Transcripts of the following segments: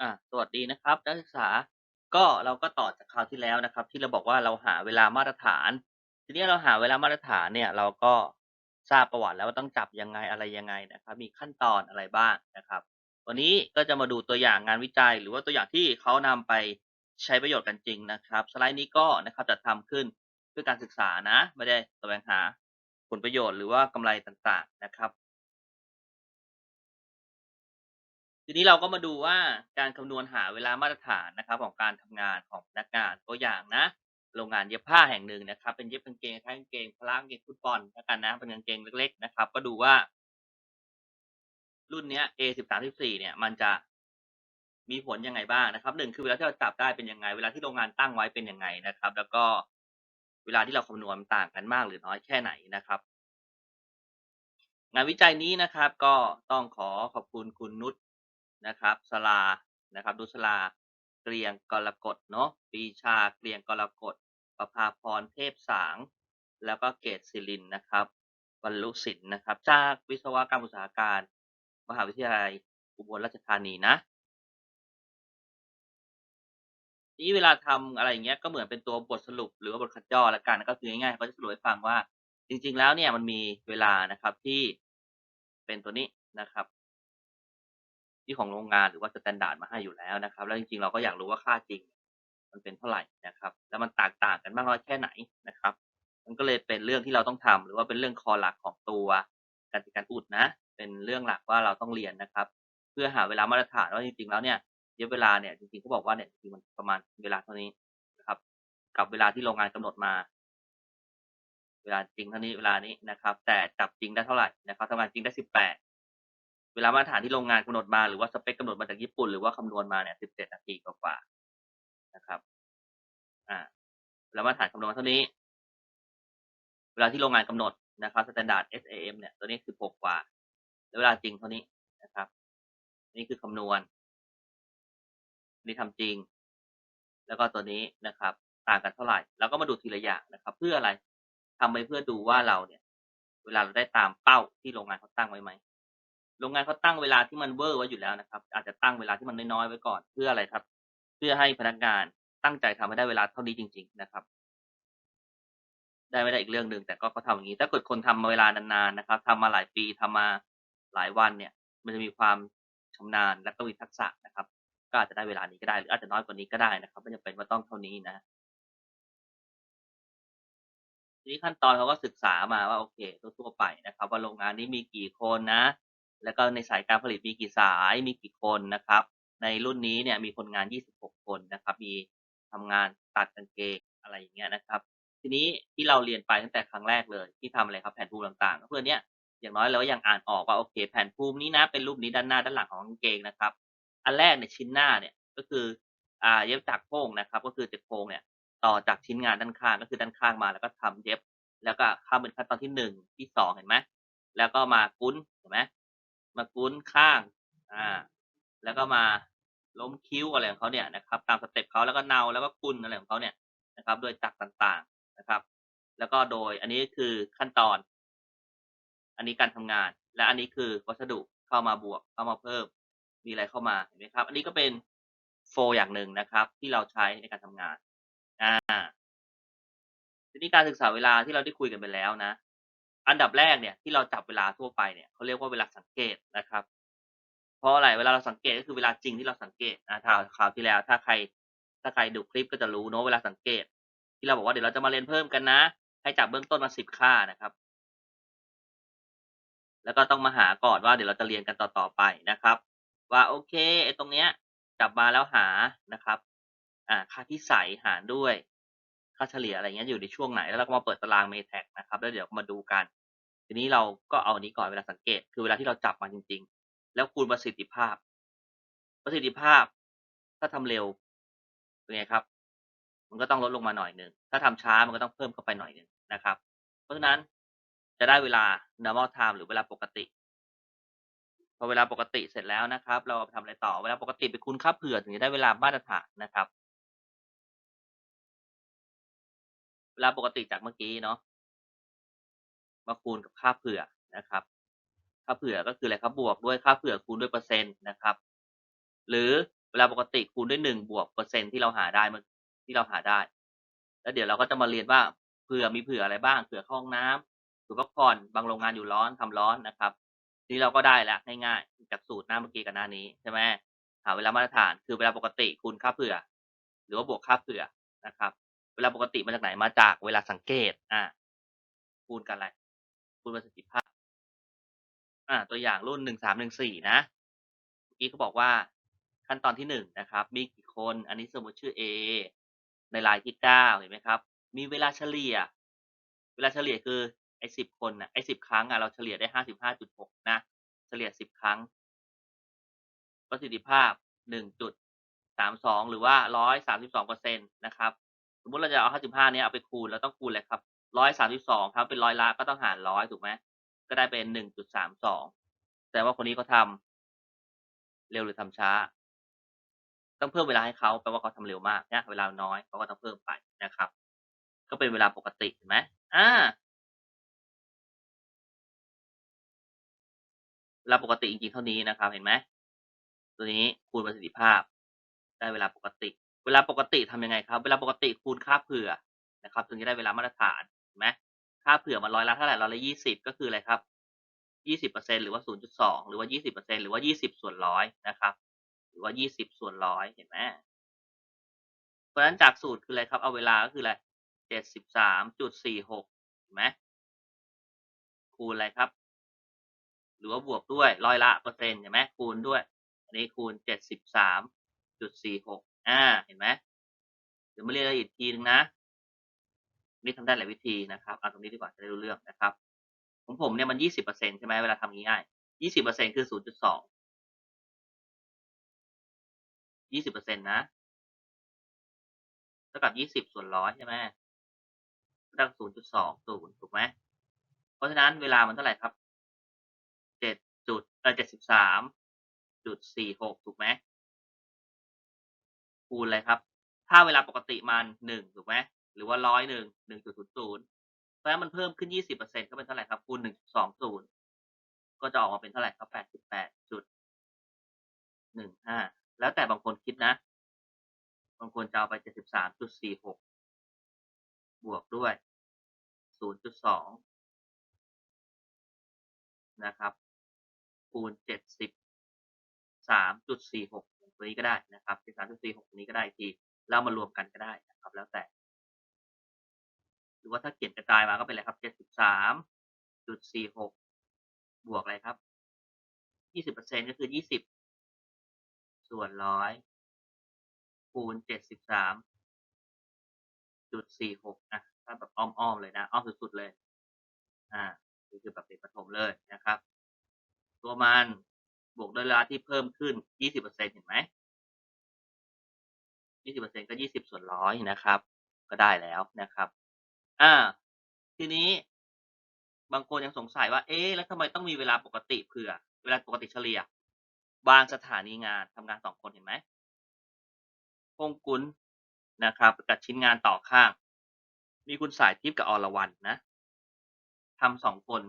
อ่าสวัสดีนะครับนักศึกษา ก็เราก็ต่อจากคราวที่แล้วนะครับ ที่เราบอกว่าเราหาเวลามาตรฐาน ทีนี้เราหาเวลามาตรฐานเนี่ย เราก็ทราบประวัติแล้วว่าต้องจับยังไงอะไรยังไงนะครับ มีขั้นตอนอะไรบ้างนะครับ วันนี้ก็จะมาดูตัวอย่างงานวิจัย หรือว่าตัวอย่างที่เขานำไปใช้ประโยชน์กันจริงนะครับ สไลด์นี้ก็นะครับจัดทำขึ้นเพื่อการศึกษานะ ไม่ได้แสวงหาผลประโยชน์หรือว่ากำไรต่างๆนะครับ ทีนี้เราก็มาดูว่าการคำนวณหาเวลามาตรฐานนะครับ ของการทำงานของพนักงานตัวอย่างนะ โรงงานเย็บผ้าแห่งหนึ่งนะครับ เป็นเย็บกางเกงคล้ายกางเกงพละกางเกงฟุตบอลแล้วกันนะ เป็นกางเกงเล็ก ๆ นะครับ ก็ดูว่า รุ่นเนี้ย A สิบสามสิบสี่เนี่ย มันจะมีผลยังไงบ้างนะครับหนึ่งคือเวลาที่เราจับได้เป็นยังไง เวลาที่โรงงานตั้งไว้เป็นยังไงนะครับ แล้วก็เวลาที่เราคำนวณมันต่างกันมากหรือน้อยแค่ไหนนะครับ งานวิจัยนี้นะครับ ก็ต้องขอขอบคุณคุณนุช นะครับสลานะครับนุชลาเกรียงกรกฎเนาะปีชาเกรียงกรกฎประภาพรเทพสาง แล้วก็เกตศิรินนะครับบรรลุสินนะครับ จากวิศวกรรมอุตสาหการ มหาวิทยาลัยอุบลราชธานีนะนี้เวลาทำอะไรอย่างเงี้ยก็เหมือนเป็นตัวบทสรุปหรือว่าบทคัดย่อละกันก็คือง่ายๆเขาจะสรุปให้ฟังว่า จริง ๆ แล้วเนี่ยมันมีเวลานะครับที่เป็นตัวนี้นะครับ ที่ของโรงงานหรือว่าสแตนดาร์ดมาให้อยู่แล้วนะครับ แล้วจริงๆ เราก็อยากรู้ว่าค่าจริง มันเป็นเท่าไหร่นะครับ แล้วมันแตกต่างกันมากน้อยแค่ไหนนะครับ มันก็เลยเป็นเรื่องที่เราต้องทำหรือว่าเป็นเรื่องคอหลักของตัวการจัดการอุดนะ เป็นเรื่องหลักว่าเราต้องเรียนนะครับ เพื่อหาเวลามาตรฐานว่าจริงๆ แล้วเนี่ยเย็บเวลาเนี่ยจริงๆเขาบอกว่าเนี่ยจริงๆมันประมาณเวลาเท่านี้นะครับ กับเวลาที่โรงงานกำหนดมาเวลาจริงเท่านี้เวลานี้นะครับ แต่จับจริงได้เท่าไหร่นะครับทำงานจริงได้สิบแปด เวลามาตรฐานที่โรงงานกำหนดมาหรือว่าสเปคกำหนดมาจากญี่ปุ่นหรือว่าคำนวณมาเนี่ยสิบเจ็ดนาทีกว่าๆนะครับ อ่าเวลามาตรฐานคำนวณเท่านี้ เวลาที่โรงงานกำหนดนะครับ standard SAM เนี่ย ตัวนี้คือหกกว่า แล้วเวลาจริงเท่านี้นะครับ นี่คือคำนวณ นี่ทำจริง แล้วก็ตัวนี้นะครับ ต่างกันเท่าไหร่ แล้วก็มาดูทีละอย่างนะครับ เพื่ออะไรทำไปเพื่อดูว่าเราเนี่ย เวลาเราได้ตามเป้าที่โรงงานเขาตั้งไว้ไหม โรงงานเขาตั้งเวลาที่มันเวอร์ไว้อยู่แล้วนะครับ อาจจะตั้งเวลาที่มันน้อยๆไว้ก่อนเพื่ออะไรครับ เพื่อให้พนักงานตั้งใจทำให้ได้เวลาเท่านี้จริง ๆ นะครับ ได้ไม่ได้อีกเรื่องหนึ่งแต่ก็เขาทำอย่างนี้ ถ้าเกิดคนทำมาเวลานานๆนะครับทำมาหลายปีทำมาหลายวันเนี่ย มันจะมีความชำนาญและก็มีทักษะนะครับ ก็อาจจะได้เวลานี้ก็ได้หรืออาจจะน้อยกว่านี้ก็ได้นะครับไม่จำเป็นว่าต้องเท่านี้นะทีนี้ขั้นตอนเขาก็ศึกษามาว่าโอเคทั่วๆไปนะครับ ว่าโรงงานนี้มีกี่คนนะ แล้วก็ในสายการผลิตมีกี่สายมีกี่คนนะครับ ในรุ่นนี้เนี่ยมีคนงาน 26 คนนะครับ มีทำงานตัดกางเกงอะไรอย่างเงี้ยนะครับ ทีนี้ที่เราเรียนไปตั้งแต่ครั้งแรกเลย ที่ทำอะไรครับแผนภูมิต่างๆ เพื่อเนี้ยอย่างน้อยเราก็ยังอ่านออกว่าโอเค แผนภูมินี้นะเป็นรูปนี้ด้านหน้าด้านหลังของกางเกงนะครับ อันแรกเนี่ยชิ้นหน้าเนี่ยก็คืออ่าเย็บจากโค้งนะครับ ก็คือจากโค้งเนี่ยต่อจากชิ้นงานด้านข้างก็คือด้านข้างมาแล้วก็ทำเย็บ แล้วก็ข้าเป็นขั้นตอนที่หนึ่งที่สองเห็นไหมแล้วก็มากุ้นเห็นไหม มากุ้นข้างอ่าแล้วก็มาล้มคิ้วอะไรของเขาเนี่ยนะครับ ตามสเต็ปเขาแล้วก็เนาแล้วก็กุ้นอะไรของเขาเนี่ยนะครับ โดยจักต่างๆนะครับ แล้วก็โดยอันนี้คือขั้นตอน อันนี้การทำงาน และอันนี้คือวัสดุเข้ามาบวกเข้ามาเพิ่ม มีอะไรเข้ามาเห็นไหมครับ อันนี้ก็เป็นโฟอย่างหนึ่งนะครับ ที่เราใช้ในการทำงานอ่าทีนี้การศึกษาเวลาที่เราได้คุยกันไปแล้วนะ อันดับแรกเนี่ยที่เราจับเวลาทั่วไปเนี่ยเขาเรียกว่าเวลาสังเกตนะครับ เพราะอะไรเวลาเราสังเกตก็คือเวลาจริงที่เราสังเกตนะถ้าคราวที่แล้ว ถ้าใครถ้าใครดูคลิปก็จะรู้เนาะเวลาสังเกต ที่เราบอกว่าเดี๋ยวเราจะมาเรียนเพิ่มกันนะ ให้จับเบื้องต้นมาสิบค่านะครับ แล้วก็ต้องมาหาก่อนว่าเดี๋ยวเราจะเรียนกันต่อๆไปนะครับ ว่าโอเคไอ้ตรงเนี้ยจับมาแล้วหานะครับ อ่าค่าที่ใสหารด้วย ค่าเฉลี่ยอะไรเงี้ยอยู่ในช่วงไหน แล้วเราก็มาเปิดตารางเมแท็กนะครับ แล้วเดี๋ยวมาดูกัน ทีนี้เราก็เอาอันนี้ก่อนเวลาสังเกต คือเวลาที่เราจับมาจริง ๆ แล้วคูณประสิทธิภาพ ประสิทธิภาพ ถ้าทำเร็วเป็นไงครับ มันก็ต้องลดลงมาหน่อยหนึ่ง ถ้าทำช้ามันก็ต้องเพิ่มเข้าไปหน่อยหนึ่งนะครับ เพราะฉะนั้นจะได้เวลา normal time หรือเวลาปกติ พอเวลาปกติเสร็จแล้วนะครับ เราไปทำอะไรต่อ เวลาปกติไปคูณค่าเผื่อถึงจะได้เวลามาตรฐานนะครับ ลาปกติจากเมื่อกี้เนาะมาคูณกับค่าเผื่อนะครับ ค่าเผื่อก็คืออะไรครับบวกด้วยค่าเผื่อคูณด้วยเปอร์เซ็นต์นะครับ หรือเวลาปกติคูณด้วย1บวกเปอร์เซ็นต์ที่เราหาได้เมื่อที่เราหาได้ แล้วเดี๋ยวเราก็จะมาเรียนว่าเผื่อมีเผื่ออะไรบ้างเผื่อข้าห้องน้ำเผื่อพักผ่อนบางโรงงานอยู่ร้อนทำร้อนนะครับทีนี้เราก็ได้แล้วง่ายๆจากสูตรหน้าเมื่อกี้กับหน้านี้ใช่ไหมหาเวลามาตรฐานคือเวลาปกติคูณค่าเผื่อ หรือว่าบวกค่าเผื่อนะครับ วลาปกติมาจากไหนมาจากเวลาสังเกตอาคูณกับอะไรคูณประสิทธิภาพอาตัวอย่างรุ่น1314นะเมื่อกี้เขาบอกว่าขั้นตอนที่1นะครับ มีกี่คนอันนี้สมมติชื่อเอในรายที่9เห็นไหมครับ มีเวลาเฉลี่ย เวลาเฉลี่ยคือไอ้10คนน่ะไอ้10ครั้งอะเราเฉลี่ยได้55.6นะ เฉลี่ย10ครั้ง ประสิทธิภาพ1.32หรือว่า132%นะครับ สมมติเราจะเอา55เนี้ยเอาไปคูณเราต้องคูณอะไรครับ132ครับเป็นร้อยละก็ต้องหาร100ถูกไหมก็ได้เป็น1.32แสดงว่าคนนี้เขาทำเร็วหรือทำช้า ต้องเพิ่มเวลาให้เขาแปลว่าเขาทำเร็วมากนะเวลาน้อยเขาก็ต้องเพิ่มไปนะครับ ก็เป็นเวลาปกติเห็นไหมอ่าเวลาปกติจริงๆเท่านี้นะครับ เห็นไหมตัวนี้คูณประสิทธิภาพ ได้เวลาปกติ เวลาปกติทำยังไงครับ เวลาปกติคูณค่าเผื่อนะครับ ถึงจะได้เวลามาตรฐานเห็นไหมค่าเผื่อมันร้อยละเท่าไหร่ร้อยละ20ก็คืออะไรครับ20%หรือว่า0.2หรือว่า20%หรือว่า20ส่วน100นะครับ หรือว่า20ส่วน100เห็นไหมเพราะฉะนั้นจากสูตรคืออะไรครับ เอาเวลาก็คืออะไร73.46เห็นไหมคูณอะไรครับ หรือว่าบวกด้วยร้อยละเปอร์เซ็นต์เห็นไหมคูณด้วย อันนี้คูณ73.46 อ่า เห็นไหมเดี๋ยวมาเรียนละเอียดทีนึงนะนี่ทำได้หลายวิธีนะครับเอาตรงนี้ดีกว่าจะได้รู้เรื่องนะครับของผมเนี่ยมันยี่สิบเปอร์เซ็นใช่ไหมเวลาทำง่ายยี่สิบเปอร์เซ็นคือศูนย์จุดสองยี่สิบเปอร์เซ็นตนะเท่ากับยี่สิบส่วนร้อยใช่ไหมเท่ากับศูนย์จุดสองศูนย์ถูกไหมเพราะฉะนั้นเวลามันเท่าไหร่ครับเจ็ดจุดเอเจ็ดสิบสามจุดสี่หกถูกไหม คูณเลยครับ ถ้าเวลาปกติมันหนึ่งถูกไหมหรือว่าร้อยหนึ่งหนึ่งจุดศูนย์ศูนย์เพราะฉะนั้นมันเพิ่มขึ้นยี่สิบเปอร์เซ็นต์ก็เป็นเท่าไหร่ครับคูณหนึ่งสองศูนย์ก็จะออกมาเป็นเท่าไหร่ครับแปดสิบแปดจุดหนึ่งห้าแล้วแต่บางคนคิดนะ บางคนจะเอาไปเจ็ดสิบสามจุดสี่หกบวกด้วยศูนย์จุดสองนะครับ คูณเจ็ดสิบสามจุดสี่หก ตัวนี้ก็ได้นะครับ73.46ตัวนี้ก็ได้ทีแล้วเอามารวมกันก็ได้นะครับ แล้วแต่ หรือว่าถ้าเขียนกระจายมาก็เป็นอะไรครับ73.46บวกอะไรครับ20%ก็คือ20ส่วน100คูณ73.46อะถ้าแบบอ้อมๆเลยนะอ้อมสุดๆเลย อ่านี่คือแบบเด็กประถมเลยนะครับ ตัวมัน บวกด้วยเวลาที่เพิ่มขึ้น 20%เห็นไหม 20%ก็ 20 ส่วน100นะครับ ก็ได้แล้วนะครับ อ่า ทีนี้บางคนยังสงสัยว่า เอ๊ะ แล้วทำไมต้องมีเวลาปกติเผื่อ เวลาปกติเฉลี่ย บางสถานีงานทำงาน2คนเห็นไหมฮงกุนนะครับกับชิ้นงานต่อข้าง มีคุณสายทิพย์กับอรวรรณนะทำ2คน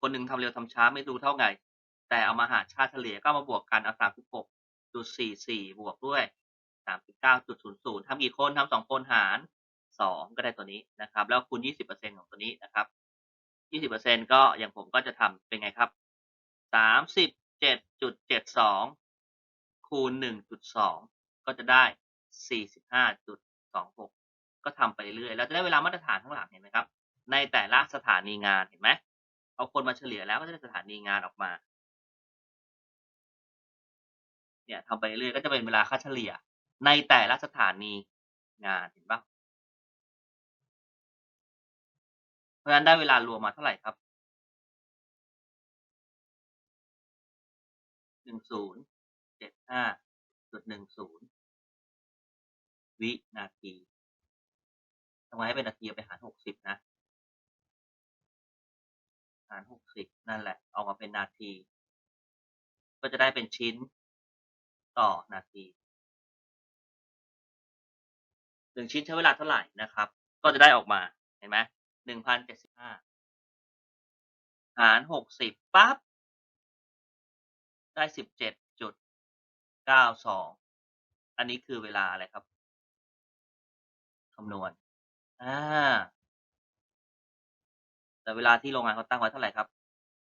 คนหนึ่งทำเร็วทำช้าไม่รู้เท่าไง แต่เอามาหารค่าเฉลี่ยก็มาบวกกันเอา36.44บวกด้วย39.00ทำกี่คนทำ2คนหาร2ก็ได้ตัวนี้นะครับ แล้วคูณ20%ของตัวนี้นะครับ20%ก็อย่างผมก็จะทำเป็นไงครับ37.72คูณ1.2ก็จะได้45.26ก็ทำไปเรื่อยๆเราจะได้เวลามาตรฐานข้างหลังเห็นไหมครับ ในแต่ละสถานีงานเห็นไหม เอาคนมาเฉลี่ยแล้วก็จะได้สถานีงานออกมา เนี่ยทำไปเรื่อยๆก็จะเป็นเวลาค่าเฉลี่ย ในแต่ละสถานีงานเห็นปล่าเพราะฉะนั้นได้เวลารวมมาเท่าไหร่ครับ1075.10วินาทีทำไมให้เป็นนาทีไปหาร60นะ หาร60นั่นแหละ ออกมาเป็นนาที ก็จะได้เป็นชิ้น ต่อนาที1ชิ้นใช้เวลาเท่าไหร่นะครับ ก็จะได้ออกมาเห็นไหม1,075หาร60ปั๊บ ได้17.92อันนี้คือเวลาอะไรครับคำนวณอ่าแต่เวลาที่โรงงานเขาตั้งไว้เท่าไหร่ครับ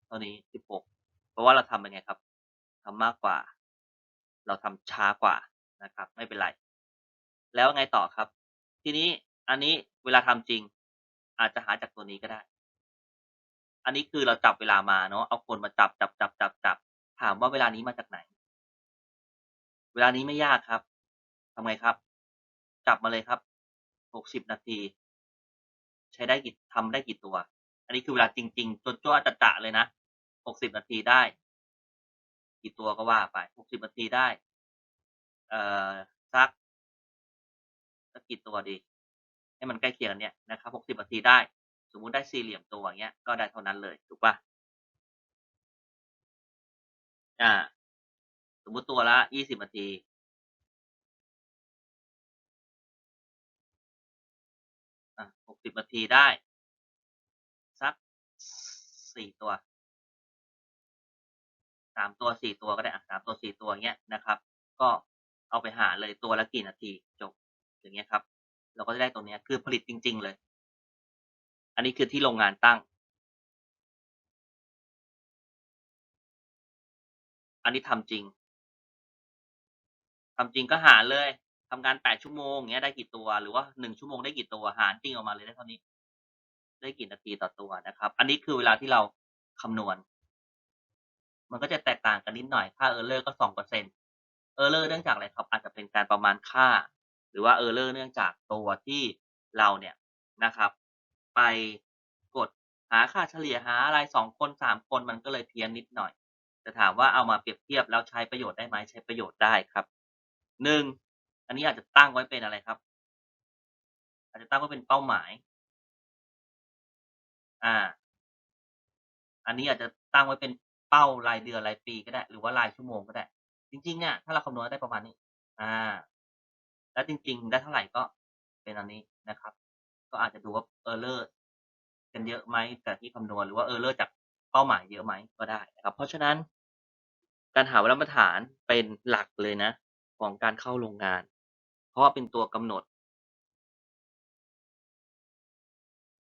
เท่านี้16เพราะว่าเราทำเป็นไงครับทำมากกว่า เราทำช้ากว่านะครับ ไม่เป็นไร แล้วไงต่อครับ ทีนี้อันนี้เวลาทำจริง อาจจะหาจากตัวนี้ก็ได้ อันนี้คือเราจับเวลามาเนาะเอาคนมาจับจับๆๆๆถามว่าเวลานี้มาจากไหน?เวลานี้ไม่ยากครับทำไงครับ จับมาเลยครับ60นาที ใช้ได้กี่ทำได้กี่ตัว อันนี้คือเวลาจริง ๆจั๊วๆจ๊ะเลยนะ60นาทีได้ กี่ตัวก็ว่าไป60นาทีได้ เอ่อสักสักกี่ตัวดี ให้มันใกล้เคียงกันเนี่ยนะครับ60นาทีได้ สมมุติได้สี่เหลี่ยมตัวอย่างเงี้ยก็ได้เท่านั้นเลยถูกปล่า?อาสมมุติตัวละ20นาทีอะ60นาทีได้ สัก4ตัว 3ตัว4ตัวก็ได้อะ3ตัว4ตัวอย่างเงี้ยนะครับ ก็เอาไปหาเลยตัวละกี่นาทีจบอย่างเงี้ยครับ เราก็จะได้ตรงเนี้ยคือผลิตจริง ๆ เลย อันนี้คือที่โรงงานตั้ง อันนี้ทำจริงทำจริงก็หาเลยทำงาน8ชั่วโมงอย่างเงี้ยได้กี่ตัว หรือว่า1ชั่วโมงได้กี่ตัวหารจริงออกมาเลยได้เท่านี้ ได้กี่นาทีต่อตัวนะครับ อันนี้คือเวลาที่เราคำนวณ มันก็จะแตกต่างกันนิดหน่อย ค่า Error ก็2% Error เซ็นต์เออร์เลอร์เนื่องจากอะไรครับ อาจจะเป็นการประมาณค่า หรือว่า Error เลอร์เนื่องจากตัวที่เราเนี่ยนะครับ ไปกดหาค่าเฉลี่ยหาอะไร2คน3คนมันก็เลยเพี้ยนนิดหน่อยแต่ถามว่าเอามาเปรียบเทียบแล้วใช้ประโยชน์ได้ไหม?ใช้ประโยชน์ได้ครับ1อันนี้อาจจะตั้งไว้เป็นอะไรครับ อาจจะตั้งไว้เป็นเป้าหมาย อ่า อันนี้อาจจะตั้งไว้เป็น เป้ารายเดือนรายปีก็ได้ หรือว่ารายชั่วโมงก็ได้ จริงๆเนี่ยถ้าเราคำนวณได้ประมาณนี้ อ่า แล้วจริง ๆ ได้เท่าไหร่ก็เป็นอันนี้นะครับ ก็อาจจะดูว่า Error กันเยอะไหมจากที่คำนวณหรือว่า Error จากเป้าหมายเยอะไหมก็ได้นะครับ เพราะฉะนั้น การหาเวลามาตรฐานเป็นหลักเลยนะ ของการเข้าโรงงาน เพราะว่าเป็นตัวกำหนด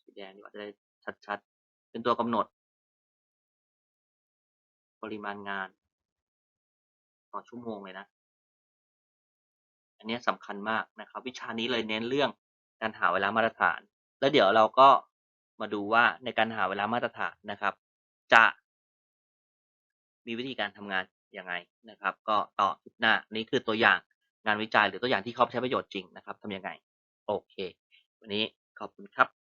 สีแดงดีกว่าจะได้ชัดๆเป็นตัวกำหนด ปริมาณงาน ต่อชั่วโมงเลยนะ อันนี้สำคัญมากนะครับ วิชานี้เลยเน้นเรื่องการหาเวลามาตรฐาน แล้วเดี๋ยวเราก็มาดูว่าในการหาเวลามาตรฐานนะครับ จะมีวิธีการทำงานยังไงนะครับ ก็ต่อคลิปหน้านี่คือตัวอย่างงานวิจัยหรือตัวอย่างที่เขาใช้ประโยชน์จริงนะครับทำยังไง โอเค วันนี้ขอบคุณครับ